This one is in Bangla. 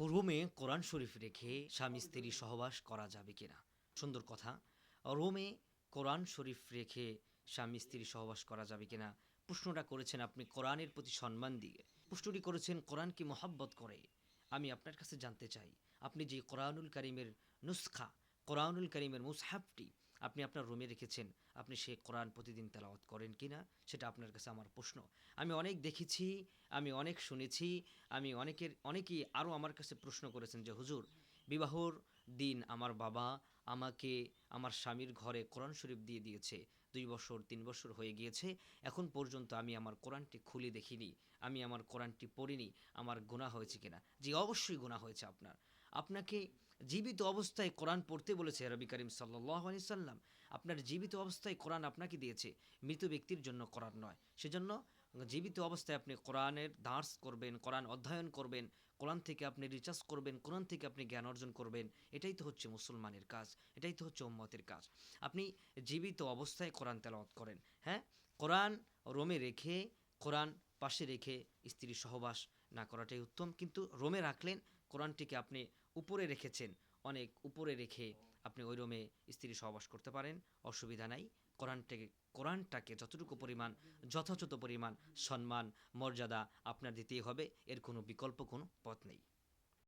রোমে কোরআন শরীফ রেখে স্বামী স্ত্রী সহবাস করা যাবে কিনা? সুন্দর কথা। রোমে কোরআন শরীফ রেখে স্বামী স্ত্রী সহবাস করা যাবে কিনা? প্রশ্নটা করেছেন আপনি কোরআনের প্রতি সম্মান দিয়ে। প্রশ্নটি করেছেন কোরআনকে মহাব্বত করে? আমি আপনার কাছে জানতে চাই। আপনি যে কোরআনুল করিমের নুসখা, কোরআনুল করিমের মুসহাফটি আপনি আপনার রুমে রেখেছেন, আপনি সে কোরআন প্রতিদিন তেলাওয়াত করেন কি না সেটা আপনার কাছে আমার প্রশ্ন। আমি অনেক দেখেছি, আমি অনেক শুনেছি, আমি অনেকের, অনেকেই আরও আমার কাছে প্রশ্ন করেছেন যে, হুজুর, বিবাহর দিন আমার বাবা আমাকে আমার স্বামীর ঘরে কোরআন শরীফ দিয়ে দিয়েছে, দুই বছর, তিন বছর হয়ে গিয়েছে, এখন পর্যন্ত আমি আমার কোরআনটি খুলে দেখিনি, আমি আমার কোরআনটি পড়িনি, আমার গুণা হয়েছে কিনা? জি, অবশ্যই গুণা হয়েছে আপনার। আপনাকে জীবিত অবস্থায় কোরআন পড়তে বলেছে রবি করিম সাল্লাহ আলি সাল্লাম। আপনার জীবিত অবস্থায় কোরআন আপনাকে দিয়েছে। মৃত ব্যক্তির জন্য কোরআন নয়। সেজন্য জীবিত অবস্থায় আপনি কোরআনের দার্স করবেন, কোরআন অধ্যয়ন করবেন, কোরআন থেকে আপনি রিচার্জ করবেন, কোরআন থেকে আপনি জ্ঞান অর্জন করবেন। এটাই তো হচ্ছে মুসলমানের কাজ, এটাই তো হচ্ছে উম্মতের কাজ। আপনি জীবিত অবস্থায় কোরআন তেলাওয়াত করেন হ্যাঁ? কোরআন রোমে রেখে কোরআন পাশে রেখে স্ত্রীর সহবাস না করাটাই উত্তম। কিন্তু রোমে রাখলেন, কোরআনটিকে আপনি উপরে রেখেছেন। অনেক উপরে রেখে আপনি ওই রোমে স্ত্রী সহবাস করতে পারেন, অসুবিধা নাই। কোরআনটাকে কোরআনটাকে যতটুকু পরিমাণ, যথাযথ পরিমাণ সম্মান, মর্যাদা আপনার দিতেই হবে, এর কোনো বিকল্প কোনো পথ নেই।